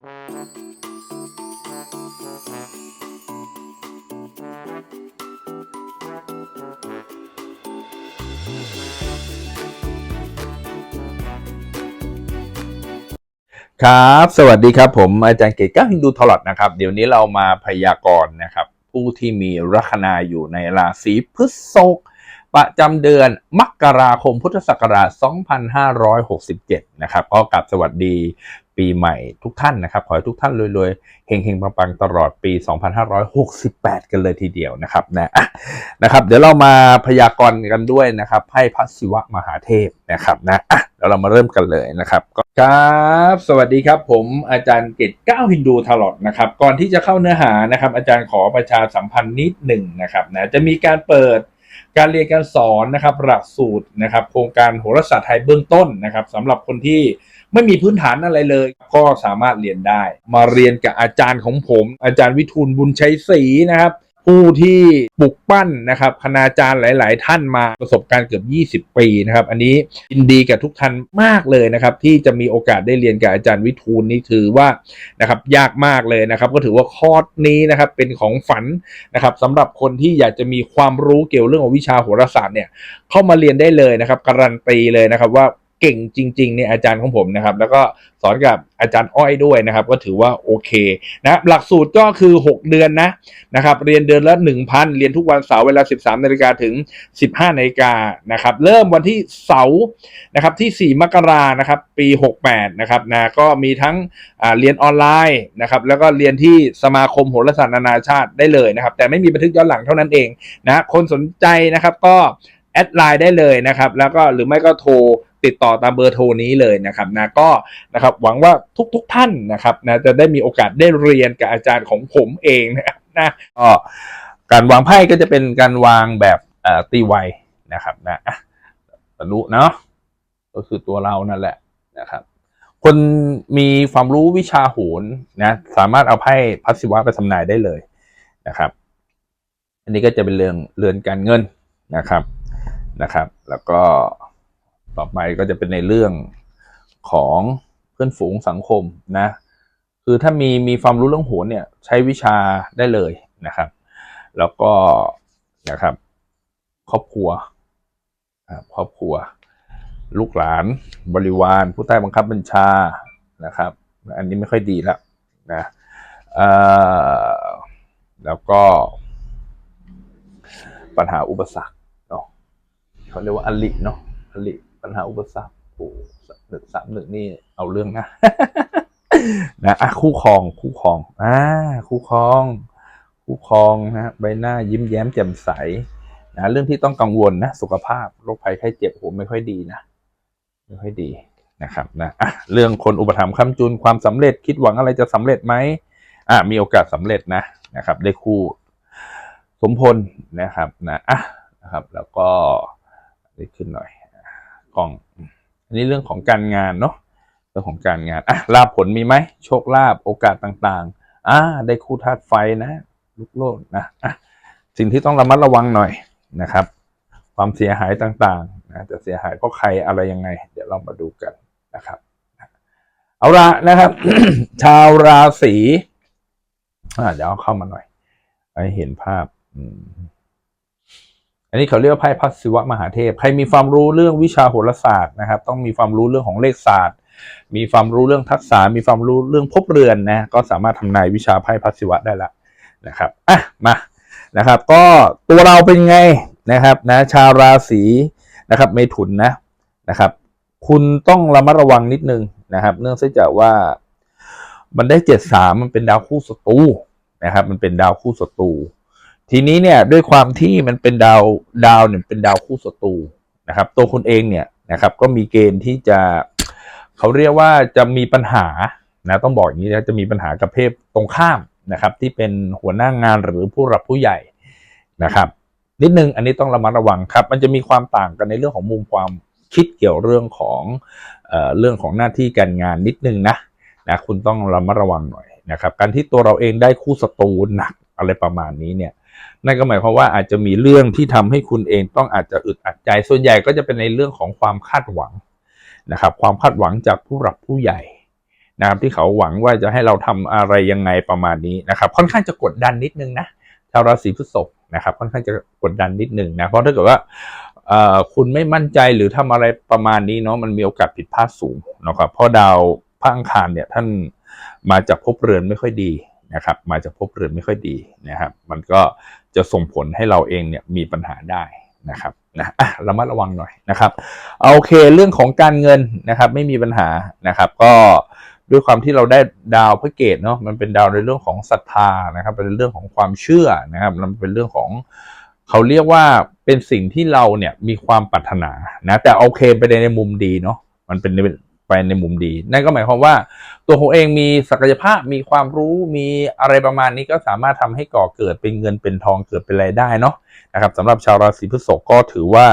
ครับ สวัสดีครับผมอาจารย์เกตก้าฮินดูทอลอดนะครับ เดี๋ยวนี้เรามาพยากรณ์นะครับ ผู้ที่มีลัคนาอยู่ในราศีพฤษภประจำเดือนมกราคมพุทธศักราช 2567 นะครับก็กลับสวัสดี ปีใหม่ทุกท่านนะครับ ขอให้ทุกท่านรวยๆเฮงๆปังๆตลอดปี 2568 กันเลยทีเดียวนะครับนะนะครับ เดี๋ยวเรามาพยากรณ์กันด้วยนะครับให้พระศิวะมหาเทพนะครับนะอะเดี๋ยวเรามาเริ่มกันเลยนะครับครับ สวัสดีครับ ผมอาจารย์เกตก้าฮินดูทลอดนะครับ ก่อนที่จะเข้าเนื้อหานะครับ อาจารย์ขอประชาสัมพันธ์นิดหนึ่งนะครับนะจะมีการเปิดการเรียนการสอนนะครับหลักสูตรนะครับโครงการโหราศาสตร์ไทยเบื้องต้นนะครับสำหรับคนที่ ไม่มีพื้นฐานอะไรเลย ก็สามารถเรียนได้ มาเรียนกับอาจารย์ของผม อาจารย์วิทูลบุญชัยศรีนะครับ ผู้ที่ปลุกปั้นนะครับคณาจารย์หลาย ๆ ท่านมาประสบการณ์เกือบ 20 ปีนะครับ อันนี้ยินดีกับทุกท่านมากเลยนะครับ ที่จะมีโอกาสได้เรียนกับอาจารย์วิทูลนี่ถือว่านะครับยากมากเลยนะครับ ก็ถือว่าคอร์สนี้นะครับเป็นของฝันนะครับสำหรับคนที่อยากจะมีความรู้เกี่ยวเรื่องของวิชาโหราศาสตร์เนี่ยเข้ามาเรียนได้เลยนะครับ การันตีเลยนะครับว่า เก่งจริง ๆ เนี่ยอาจารย์ของผมนะครับ แล้วก็สอนกับอาจารย์อ้อยด้วยนะครับ ก็ถือว่าโอเคนะหลักสูตรก็คือ 6 เดือนนะนะครับ เรียนเดือนละ 1,000 เรียนทุกวันเสาร์เวลา 13นาฬิกาถึง 15นาฬิกานะครับ เริ่มวันที่เสาร์นะครับที่ 4 มกรานะครับ ปี 68 นะครับนะก็มีทั้งเรียนออนไลน์นะครับแล้วก็เรียนที่สมาคมโหราศาสตร์นานาชาติได้เลยนะครับ แต่ไม่มีบันทึกย้อนหลังเท่านั้นเองนะคนสนใจนะครับก็แอดไลน์ได้เลยนะครับ แล้วก็หรือไม่ก็โทร ติดต่อตามเบอร์โทรนี้เลยนะครับนะก็นะครับหวังว่าทุกๆทท่านนะครับนะจะได้มีโอกาสได้เรียนกับอาจารย์ของผมเองนะครับนะก็การวางไพ่ก็จะเป็นการวางแบบตีไวนะครับนะอะบรรลุเนาะก็คือตัวเรานั่นแหละนะครับคนมีความรู้วิชาโหรนะสามารถเอาไพ่พัสศิวะไปทำนายได้เลยนะครับ อันนี้ก็จะเป็นเรื่องเรือนการเงินนะครับนะครับ แล้วก็ ต่อไปก็จะเป็นในเรื่องของเพื่อนฝูงสังคมนะ คือถ้ามีมีความรู้เรื่องโหรเนี่ยใช้วิชาได้เลยนะครับ แล้วก็นะครับ ครอบครัวครอบครัว ลูกหลานบริวาร ผู้ใต้บังคับบัญชานะครับ อันนี้ไม่ค่อยดีแล้วนะแล้วก็ปัญหาอุปสรรคเนาะเขาเรียกว่าอลิเนาะอลิ ปัญหาอุปสรรคโอ้หนึ่งสามหนึ่งนี่เอาเรื่องนะนะอะคู่ครองคู่ครองอ่าคู่ครอง คู่ครองนะใบหน้ายิ้มแย้มแจ่มใสนะเรื่องที่ต้องกังวลนะสุขภาพโรคภัยไข้เจ็บโหไม่ค่อยดีนะไม่ค่อยดีนะครับนะอะเรื่องคนอุปถัมภ์ค้ำจุนความสำเร็จคิดหวังอะไรจะสำเร็จไหมอะมีโอกาสสำเร็จนะนะครับ ได้คู่สมพลนะครับนะอะนะครับ แล้วก็ได้ขึ้นหน่อย กล้อง อันนี้เรื่องของการงานเนาะเรื่องของการงานอะลาภผลมีไหมโชคลาภโอกาสต่างๆอ่าได้คู่ธาตุไฟนะลุกโลดนะอะสิ่งที่ต้องระมัดระวังหน่อยนะครับ ความเสียหายต่างๆนะจะเสียหายเพราะใครอะไรยังไง เดี๋ยวเรามาดูกันนะครับ เอาละนะครับ ชาวราศีอ่าเดี๋ยวเอาเข้ามาหน่อยให้เห็นภาพ อืม อันนี้เขาเรียกว่าไพ่พัศวะมหาเทพ ใครมีความรู้เรื่องวิชาโหราศาสตร์นะครับ ต้องมีความรู้เรื่องของเลขศาสตร์ มีความรู้เรื่องทักษะ มีความรู้เรื่องภพเรือนนะ ก็สามารถทำนายวิชาไพ่พัศวะได้ละนะครับ อะ มานะครับ ก็ตัวเราเป็นไงนะครับนะ ชาวราศีนะครับเมถุนนะนะครับ คุณต้องระมัดระวังนิดนึงนะครับ เนื่องจากว่ามันได้เจ็ดสามมันเป็นดาวคู่ศัตรูนะครับ มันเป็นดาวคู่ศัตรู ทีนี้เนี่ยด้วยความที่มันเป็นดาวดาวเนี่ยเป็นดาวคู่ศัตรูนะครับ ตัวคุณเองเนี่ยนะครับก็มีเกณฑ์ที่จะเขาเรียกว่าจะมีปัญหานะต้องบอกอย่างนี้นะจะมีปัญหากับเพศตรงข้ามนะครับ ที่เป็นหัวหน้างานหรือผู้รับผู้ใหญ่นะครับ นิดนึงอันนี้ต้องระมัดระวังครับ มันจะมีความต่างกันในเรื่องของมุมความคิดเกี่ยวเรื่องของเอ่อเรื่องของหน้าที่การงานนิดนึงนะนะคุณต้องระมัดระวังหน่อยนะครับ การที่ตัวเราเองได้คู่ศัตรูหนักอะไรประมาณนี้เนี่ย นั่นก็หมายความว่าอาจจะมีเรื่องที่ทำให้คุณเองต้องอาจจะอึดอัดใจ ส่วนใหญ่ก็จะเป็นในเรื่องของความคาดหวังนะครับ ความคาดหวังจากผู้หลักผู้ใหญ่นะครับที่เขาหวังว่าจะให้เราทำอะไรยังไงประมาณนี้นะครับ ค่อนข้างจะกดดันนิดนึงนะชาวราศีพฤษภนะครับ ค่อนข้างจะกดดันนิดนึงนะเพราะถ้าเกิดว่าคุณไม่มั่นใจหรือทำอะไรประมาณนี้เนาะมันมีโอกาสผิดพลาดสูงนะครับเพราะดาวพระอังคารเนี่ยท่านมาจากภพเรือนไม่ค่อยดี นะครับมาจากภพเรือนไม่ค่อยดีนะครับ มันก็จะส่งผลให้เราเองเนี่ยมีปัญหาได้นะครับนะอะระมัดระวังหน่อยนะครับเอาโอเคเรื่องของการเงินนะครับไม่มีปัญหานะครับ ก็ด้วยความที่เราได้ดาวพระเกตเนาะมันเป็นดาวในเรื่องของศรัทธานะครับ เป็นเรื่องของความเชื่อนะครับมันเป็นเรื่องของเขาเรียกว่าเป็นสิ่งที่เราเนี่ยมีความปรารถนานะแต่โอเคไปในมุมดีเนาะมันเป็น ไปในมุมดี นั่นก็หมายความว่า ตัวผมเองมีศักยภาพมีความรู้มีอะไรประมาณนี้ก็สามารถทำให้ก่อเกิดเป็นเงินเป็นทองเกิดเป็นรายได้เนาะนะครับสำหรับชาวราศีพฤษภก็ถือว่า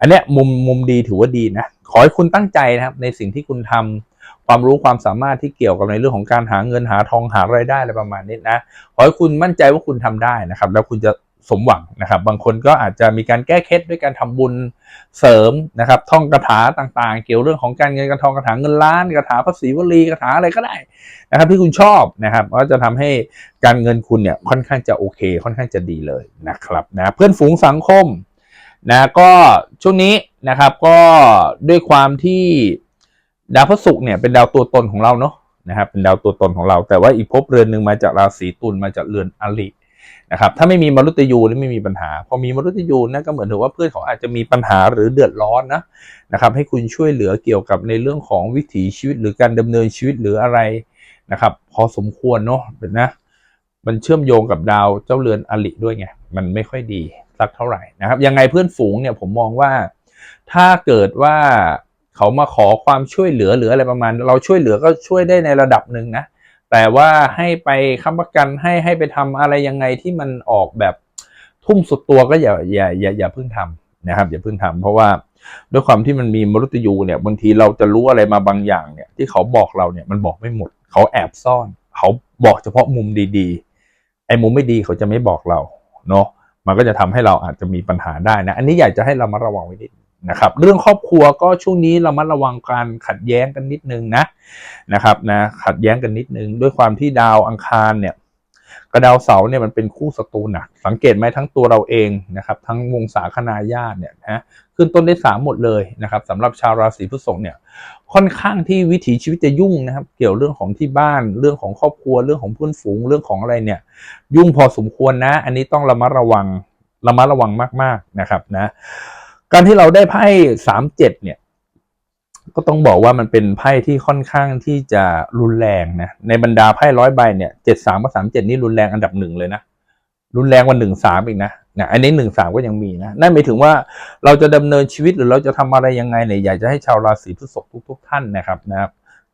อันเนี้ยมุมมุมดีถือว่าดีนะขอให้คุณตั้งใจนะครับในสิ่งที่คุณทำความรู้ความสามารถที่เกี่ยวกับในเรื่องของการหาเงินหาทองหารายได้อะไรประมาณนี้นะขอให้คุณมั่นใจว่าคุณทำได้นะครับ แล้วคุณจะ สมหวังนะครับ บางคนก็อาจจะมีการแก้เคล็ดด้วยการทำบุญเสริมนะครับท่องคาถาต่างๆ เกี่ยวเรื่องของการเงินการทองคาถาเงินล้านคาถาภาษีวลีคาถาอะไรก็ได้นะครับ ที่คุณชอบนะครับก็จะทำให้การเงินคุณเนี่ยค่อนข้างจะโอเค ค่อนข้างจะดีเลยนะครับนะเพื่อนฝูงสังคมนะก็ช่วงนี้นะครับก็ด้วยความที่ดาวพฤหัสเนี่ยเป็นดาวตัวตนของเราเนาะนะครับเป็นดาวตัวตนของเรา แต่ว่าอีกภพเรือนหนึ่งมาจากราศีตุลมาจากเรือนอริ นะครับถ้าไม่มีมรุตยูนี่ไม่มีปัญหา พอมีมรุตยูนั่นก็เหมือนถือว่าเพื่อนเขาอาจจะมีปัญหาหรือเดือดร้อนนะนะครับให้คุณช่วยเหลือเกี่ยวกับในเรื่องของวิถีชีวิตหรือการดำเนินชีวิตหรืออะไรนะครับพอสมควรเนาะเป็นนะมันเชื่อมโยงกับดาวเจ้าเรือนอลิด้วยไงมันไม่ค่อยดีสักเท่าไหร่นะครับยังไงเพื่อนฝูงเนี่ยผมมองว่า ถ้าเกิดว่าเขามาขอความช่วยเหลือหรืออะไรประมาณ เราช่วยเหลือก็ช่วยได้ในระดับหนึ่งนะ แต่ว่าให้ไปค้ำประกันให้ให้ไปทำอะไรยังไงที่มันออกแบบทุ่มสุดตัวก็อย่าอย่าอย่าอย่าเพิ่งทำนะครับ อย่าเพิ่งทำเพราะว่าด้วยความที่มันมีมรุตยูเนี่ยบางทีเราจะรู้อะไรมาบางอย่างเนี่ย ที่เขาบอกเราเนี่ยมันบอกไม่หมด เขาแอบซ่อน เขาบอกเฉพาะมุมดีๆ ไอ้มุมไม่ดีเขาจะไม่บอกเราเนาะมันก็จะทำให้เราอาจจะมีปัญหาได้นะ อันนี้อยากจะให้เรามาระวังไว้นิด นะครับเรื่องครอบครัวก็ช่วงนี้เรามาระวังการขัดแย้งกันนิดนึงนะนะครับนะขัดแย้งกันนิดนึง ด้วยความที่ดาวอังคารเนี่ยกระดาวเสาร์เนี่ยมันเป็นคู่ศัตรูหนักสังเกตไหมทั้งตัวเราเองนะครับทั้งวงศาคณาญาติเนี่ยนะขึ้นต้นได้สามหมดเลยนะครับสำหรับชาวราศีพฤษภเนี่ยค่อนข้างที่วิถีชีวิตจะยุ่งนะครับ เกี่ยวเรื่องของที่บ้านเรื่องของครอบครัวเรื่องของเพื่อนฝูงเรื่องของอะไรเนี่ยยุ่งพอสมควรนะ อันนี้ต้องระมัดระวังระมัดระวังมาก ๆนะครับนะ การที่เราได้ไพ่สามเจ็ดเนี่ย ก็ต้องบอกว่ามันเป็นไพ่ที่ค่อนข้างที่จะรุนแรงนะในบรรดาไพ่ร้อยใบเนี่ยเจ็ดสามกับสามเจ็ดนี่รุนแรงอันดับหนึ่งเลยนะรุนแรงกว่าหนึ่งสามอีกนะนะอันนี้หนึ่งสามก็ยังมีนะนั่นหมายถึงว่าเราจะดำเนินชีวิตหรือเราจะทำอะไรยังไงเนี่ยอยากจะให้ชาวราศีพฤษภทุกๆท่านนะครับนะครับ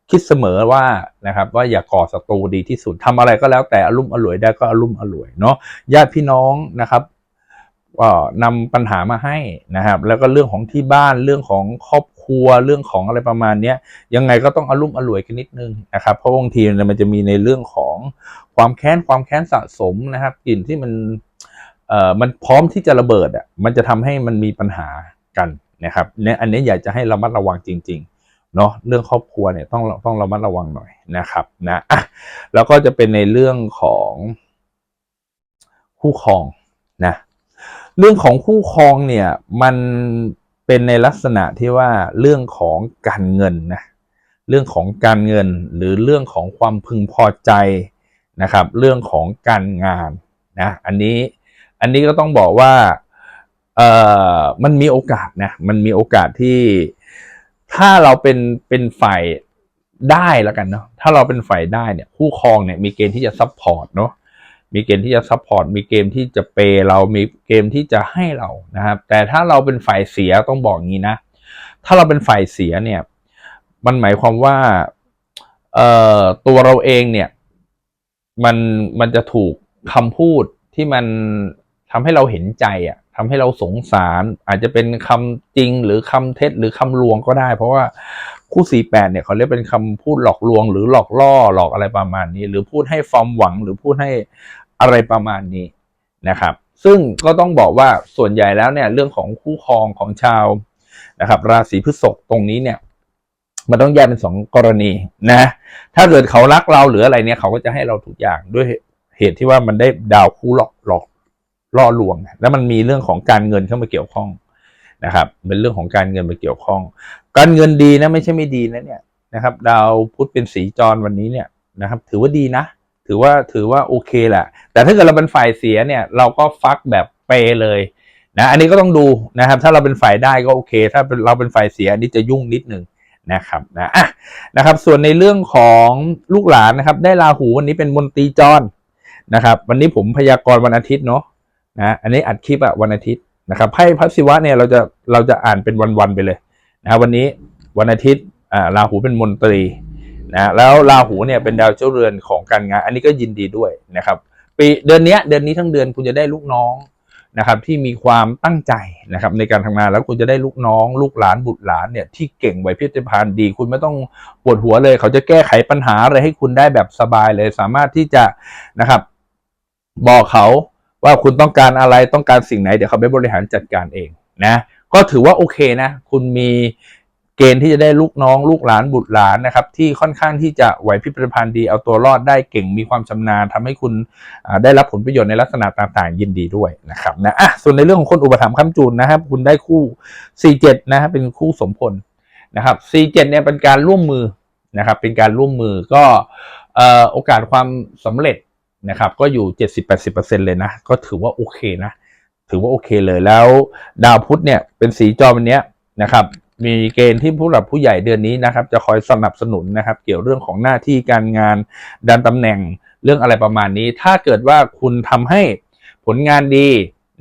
คิดเสมอว่านะครับว่าอย่าก่อศัตรูดีที่สุดทำอะไรก็แล้วแต่อารมณ์อร่วยได้ก็อารมณ์อร่วยเนาะญาติพี่น้องนะครับ ก็นำปัญหามาให้นะครับ แล้วก็เรื่องของที่บ้านเรื่องของครอบครัวเรื่องของอะไรประมาณเนี้ยยังไงก็ต้องอารมณ์อร่วยกันนิดนึงนะครับ เพราะบางทีมันจะมีในเรื่องของความแค้นความแค้นสะสมนะครับกลิ่นที่มันเอ่อมันพร้อมที่จะระเบิดอะมันจะทำให้มันมีปัญหากันนะครับเนี่ยอันนี้อยากจะให้ระมัดระวังจริงๆเนาะเรื่องครอบครัวเนี่ยต้องต้องระมัดระวังหน่อยนะครับนะอะแล้วก็จะเป็นในเรื่องของคู่ครอง เรื่องของคู่ครองเนี่ยมันเป็นในลักษณะที่ว่าเรื่องของการเงินนะเรื่องของการเงินหรือเรื่องของความพึงพอใจนะครับ เรื่องของการงานนะอันนี้อันนี้ก็ต้องบอกว่าเออมันมีโอกาสนะมันมีโอกาสที่ถ้าเราเป็นเป็นฝ่ายได้แล้วกันเนาะถ้าเราเป็นฝ่ายได้เนี่ยคู่ครองเนี่ยมีเกณฑ์ที่จะซัพพอร์ตเนาะ มีเกณฑ์ที่จะซัพพอร์ตมีเกมที่จะเปย์เรามีเกมที่จะให้เรานะครับ แต่ถ้าเราเป็นฝ่ายเสียต้องบอกงี้นะ ถ้าเราเป็นฝ่ายเสียเนี่ยมันหมายความว่าเอ่อตัวเราเองเนี่ยมันมันจะถูกคำพูดที่มัน ทำให้เราเห็นใจอะทำให้เราสงสารอาจจะเป็นคำจริงหรือคำเท็จหรือคำลวงก็ได้ เพราะว่าคู่สี่แปดเนี่ยเขาเรียกเป็นคำพูดหลอกลวง หรือหลอกล่อหลอกอะไรประมาณนี้ หรือพูดให้ความหวังหรือพูดให้อะไรประมาณนี้นะครับ ซึ่งก็ต้องบอกว่าส่วนใหญ่แล้วเนี่ยเรื่องของคู่ครองของชาวนะครับ ราศีพฤษภตรงนี้เนี่ยมันต้องแยกเป็นสองกรณีนะ ถ้าเกิดเขารักเราหรืออะไรเนี่ยเขาก็จะให้เราทุกอย่างด้วยเหตุที่ว่ามันได้ดาวคู่หลอกหลอก ล่อลวง แล้วมันมีเรื่องของการเงินเข้ามาเกี่ยวข้องนะครับเป็นเรื่องของการเงินมาเกี่ยวข้อง การเงินดีนะไม่ใช่ไม่ดีนะเนี่ยนะครับ ดาวพุธเป็นสีจรวันนี้เนี่ยนะครับ ถือว่าดีนะ ถือว่าถือว่าโอเคแหละแต่ถ้าเกิดเราเป็นฝ่ายเสียเนี่ย เราก็ฟักแบบเปเลยนะอันนี้ก็ต้องดูนะครับ ถ้าเราเป็นฝ่ายได้ก็โอเค ถ้าเราเป็นฝ่ายเสียอันนี้จะยุ่งนิดหนึ่งนะครับนะอะนะครับ ส่วนในเรื่องของลูกหลานนะครับ ได้ราหูวันนี้เป็นมนตรีจรนะครับ วันนี้ผมพยากรณ์วันอาทิตย์เนาะ นะอันนี้อัดคลิปอะวันอาทิตย์นะครับไพ่พัศิวะเนี่ยเราจะเราจะอ่านเป็นวันๆไปเลยนะวันนี้วันอาทิตย์อ่าราหูเป็นมนตรีนะแล้วราหูเนี่ยเป็นดาวเจ้าเรือนของการงาน อันนี้ก็ยินดีด้วยนะครับปีเดือนนี้เดือนนี้ทั้งเดือนคุณจะได้ลูกน้องนะครับที่มีความตั้งใจนะครับในการทำงานแล้วคุณจะได้ลูกน้อง ลูกหลานบุตรหลานเนี่ยที่เก่งไหวพริบพานดี คุณไม่ต้องปวดหัวเลย เขาจะแก้ไขปัญหาอะไรให้คุณได้แบบสบายเลย สามารถที่จะนะครับบอกเขา ว่าคุณต้องการอะไรต้องการสิ่งไหน เดี๋ยวเขาไปบริหารจัดการเองนะ ก็ถือว่าโอเคนะ คุณมีเกณฑ์ที่จะได้ลูกน้องลูกหลานบุตรหลานนะครับ ที่ค่อนข้างที่จะไหวพริบพลันดีเอาตัวรอดได้เก่งมีความชำนาญทำให้คุณได้รับผลประโยชน์ในลักษณะต่างๆ ยินดีด้วยนะครับนะอะส่วนในเรื่องของคนอุปถัมภ์ค้ำจูนนะครับ คุณได้คู่47นะครับเป็นคู่สมพลนะครับ47เนี่ยเป็นการร่วมมือนะครับ เป็นการร่วมมือก็โอกาสความสำเร็จ นะครับ ก็อยู่ 70-80%เลยนะ ก็ถือว่าโอเคนะ ถือว่าโอเคเลยแล้วดาวพุธเนี่ยเป็นสีจอวันนี้นะครับ มีเกณฑ์ที่ผู้หลักผู้ใหญ่เดือนนี้นะครับ จะคอยสนับสนุนนะครับ เกี่ยวเรื่องของหน้าที่การงานดันตำแหน่งเรื่องอะไรประมาณนี้ ถ้าเกิดว่าคุณทำให้ผลงานดี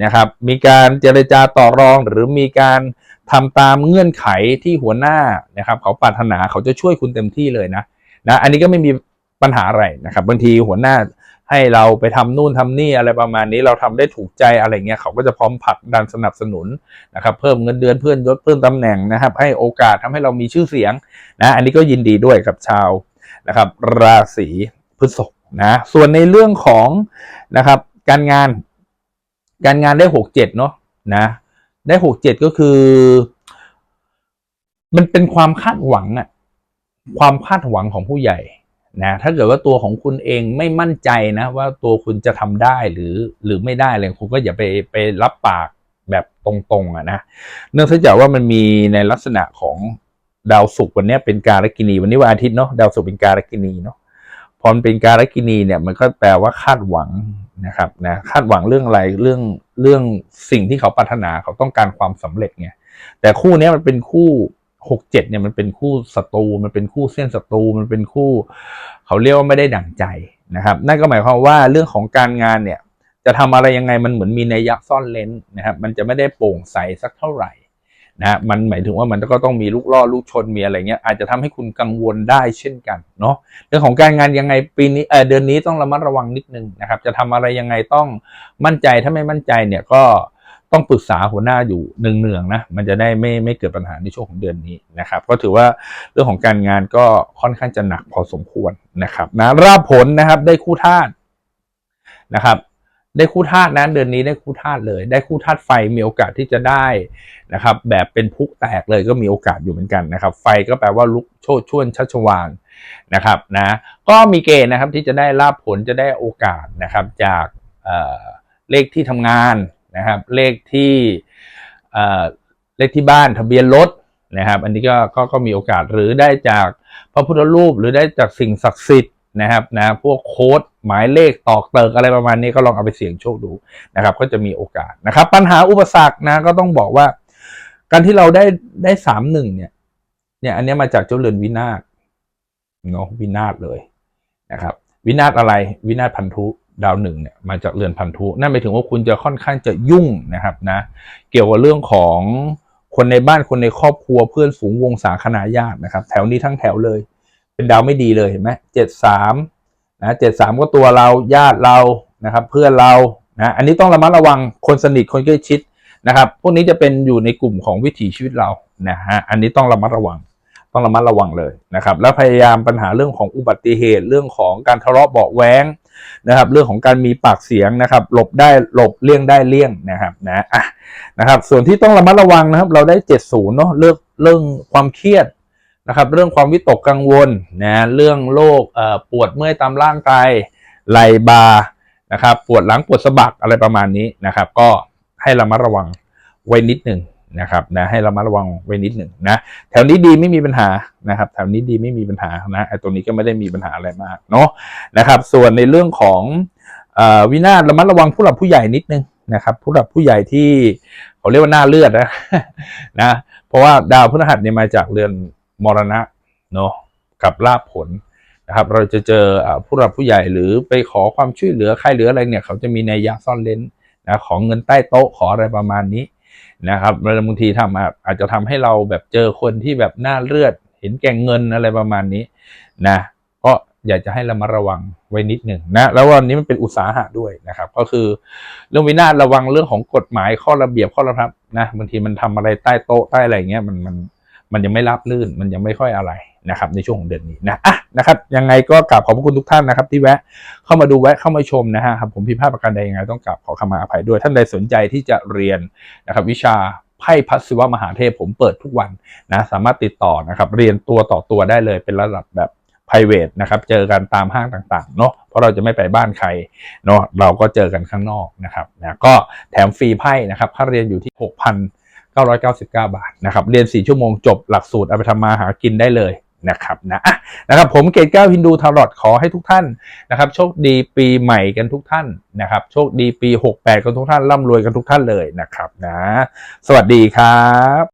นะครับ มีการเจรจาต่อรองหรือมีการทำตามเงื่อนไขที่หัวหน้านะครับ เขาปรารถนาเขาจะช่วยคุณเต็มที่เลยนะนะ อันนี้ก็ไม่มีปัญหาอะไรนะครับ บางทีหัวหน้า ให้เราไปทำนู่นทำนี่อะไรประมาณนี้เราทำได้ถูกใจอะไรเงี้ยเขาก็จะพร้อมผลักดันสนับสนุนนะครับเพิ่มเงินเดือนเพื่อนยศเพิ่มตำแหน่งนะครับ ให้โอกาสทำให้เรามีชื่อเสียงนะอันนี้ก็ยินดีด้วยกับชาวนะครับราศีพฤษภนะส่วนในเรื่องของนะครับการงาน การงานได้หกเจ็ดเนาะนะได้หกเจ็ดก็คือ มันเป็นความคาดหวังอะความคาดหวังของผู้ใหญ่ นะถ้าเกิดว่าตัวของคุณเองไม่มั่นใจนะว่าตัวคุณจะทำได้หรือหรือไม่ได้เลยคุณก็อย่าไปไปรับปากแบบตรงๆอะนะเนื่องจากว่ามันมีในลักษณะของดาวศุกร์วันนี้เป็นการกินีวันนี้วันอาทิตย์เนาะดาวศุกร์เป็นการกินีเนาะพอเป็นการกินีเนี่ยมันก็แปลว่าคาดหวังนะครับนะคาดหวังเรื่องอะไรเรื่องเรื่องสิ่งที่เขาปรารถนาเขาต้องการความสำเร็จไงแต่คู่นี้มันเป็นคู่ หกเจ็ดเนี่ยมันเป็นคู่ศัตรูมันเป็นคู่เส้นศัตรูมันเป็นคู่ เขาเรียกว่าไม่ได้ดั่งใจนะครับ นั่นก็หมายความว่าเรื่องของการงานเนี่ย จะทำอะไรยังไงมันเหมือนมีนัยยะซ่อนเลนนะครับ มันจะไม่ได้โปร่งใสสักเท่าไหร่นะมันหมายถึงว่ามันก็ต้องมีลูกล่อลูกชนมีอะไรเงี้ยอาจจะทำให้คุณกังวลได้เช่นกันเนาะเรื่องของการงานยังไงปีนี้เออเดือนนี้ต้องระมัดระวังนิดนึงนะครับ จะทำอะไรยังไงต้องมั่นใจถ้าไม่มั่นใจเนี่ยก็ ต้องปรึกษาหัวหน้าอยู่เนืองๆนะมันจะได้ไม่ไม่เกิดปัญหาในช่วงของเดือนนี้นะครับ ก็ถือว่าเรื่องของการงานก็ค่อนข้างจะหนักพอสมควรนะครับนะราผลนะครับได้คู่ธาตุนะครับได้คู่ธาตุนะเดือนนี้ได้คู่ธาตุเลย ได้คู่ธาตุไฟมีโอกาสที่จะได้นะครับ แบบเป็นพุกแตกเลยก็มีโอกาสอยู่เหมือนกันนะครับ ไฟก็แปลว่าลุกโชดช่วนชัชวานนะครับนะก็มีเกณฑ์นะครับที่จะได้ลาบผลจะได้โอกาสนะครับจากเลขที่ทำงาน นะครับ เลขที่เลขที่บ้านทะเบียนรถนะครับ อันนี้ก็ก็ก็มีโอกาสหรือได้จากพระพุทธรูปหรือได้จากสิ่งศักดิ์สิทธิ์นะครับนะพวกโค้ดหมายเลขตอกเติกอะไรประมาณนี้ก็ลองเอาไปเสี่ยงโชคดูนะครับ ก็จะมีโอกาสนะครับ ปัญหาอุปสรรคนะก็ต้องบอกว่า การที่เราได้ได้สามหนึ่งเนี่ย เนี่ยอันนี้มาจากเจ้าเรือนวินาศเนาะวินาศเลยนะครับ วินาศอะไร วินาศพันธุ ดาวหนึ่งเนี่ยมาจากเรือนพันธุ นั่นหมายถึงว่าคุณจะค่อนข้างจะยุ่งนะครับนะเกี่ยวกับเรื่องของคนในบ้านคนในครอบครัวเพื่อนฝูงวงศาคณาญาตินะครับ แถวนี้ทั้งแถวเลย เป็นดาวไม่ดีเลยเห็นไหมเจ็ดสามนะเจ็ดสามก็ตัวเราญาติเรานะครับ เพื่อนเรานะอันนี้ต้องระมัดระวังคนสนิทคนใกล้ชิดนะครับ พวกนี้จะเป็นอยู่ในกลุ่มของวิถีชีวิตเรานะฮะอันนี้ต้องระมัดระวัง ต้องระมัดระวังเลยนะครับ แล้วพยายามปัญหาเรื่องของอุบัติเหตุเรื่องของการทะเลาะเบาแว้ง นะครับ เรื่องของการมีปากเสียงนะครับ หลบได้หลบเลี่ยงได้เลี่ยงนะครับนะอะนะครับ ส่วนที่ต้องระมัดระวังนะครับ เราได้70เนาะเรื่องเรื่องความเครียดนะครับ เรื่องความวิตกกังวลนะเรื่องโรคปวดเมื่อยตามร่างกายไหล่บานะครับ ปวดหลังปวดสะบักอะไรประมาณนี้นะครับ ก็ให้ระมัดระวังไว้นิดหนึ่ง นะครับนะให้เระมัดระวังไว้นิดหนึ่งนะแถวนี้ดีไม่มีปัญหานะครับแถวนี้ดีไม่มีปัญหานะไอ้ตัวนี้ก็ไม่ได้มีปัญหาอะไรมากเนาะนะครับ ส่วนในเรื่องของอวินาศระมัดระวังผู้หลักผู้ใหญ่นิดนึงนะครับ ผู้หลักผู้ใหญ่ที่เขาเรียกว่าหน้าเลือดนะนะเพราะว่าดาวพฤหัสเนี่ยมาจากเรือนมรณะเนาะกับลาภผลนะครับเราจะเจอผู้หลักผู้ใหญ่หรือไปขอความช่วยเหลือใครเหลืออะไรเนี่ยเขาจะมีในยยะซ่อนเลนนะของเงินใต้โต๊ะขออะไรประมาณนี้ นะครับบางทีทำอาจจะทำให้เราแบบเจอคนที่แบบหน้าเลือด เห็นแก่เงินอะไรประมาณนี้นะก็อยากจะให้เรามาระวังไว้นิดหนึ่งนะแล้ววันนี้มันเป็นอุตสาหะด้วยนะครับ ก็คือเรื่องวินาศระวังเรื่องของกฎหมายข้อระเบียบข้อระพับนะบางทีมันทำอะไรใต้โต๊ะใต้อะไรเงี้ยมันมันมันยังไม่รับลื่นมันยังไม่ค่อยอะไร นะครับในช่วงของเดือนนี้นะอะนะครับยังไงก็กราบขอบพระคุณทุกท่านนะครับที่แวะเข้ามาดูแวะเข้ามาชมนะฮะครับผมผิพาดประการใดยังไงต้องกราบขอขมาอภัยด้วยท่านใดสนใจที่จะเรียนนะครับวิชาไพ่พัสวมหาเทพผมเปิดทุกวันนะสามารถติดต่อนะครับเรียนตัวต่อตัวได้เลยเป็นระดับแบบ private นะครับเจอกันตามห้างต่างๆเนาะเพราะเราจะไม่ไปบ้านใครเนาะเราก็เจอกันข้างนอกนะครับนะก็แถมฟรีไพ่นะครับค่าเรียนอยู่ที่ 6,999 บาทนะครับเรียน 4 ชั่วโมงจบหลักสูตรเอาไปทำมาหากินได้เลย นะครับนะะนะครับผมเกตเก้าฮินดูทารอดขอให้ทุกท่านนะครับโชคดีปีใหม่กันทุกท่านนะครับโชคดีปี 68 กันทุกท่านร่ำรวยกันทุกท่านเลยนะครับนะ สวัสดีครับ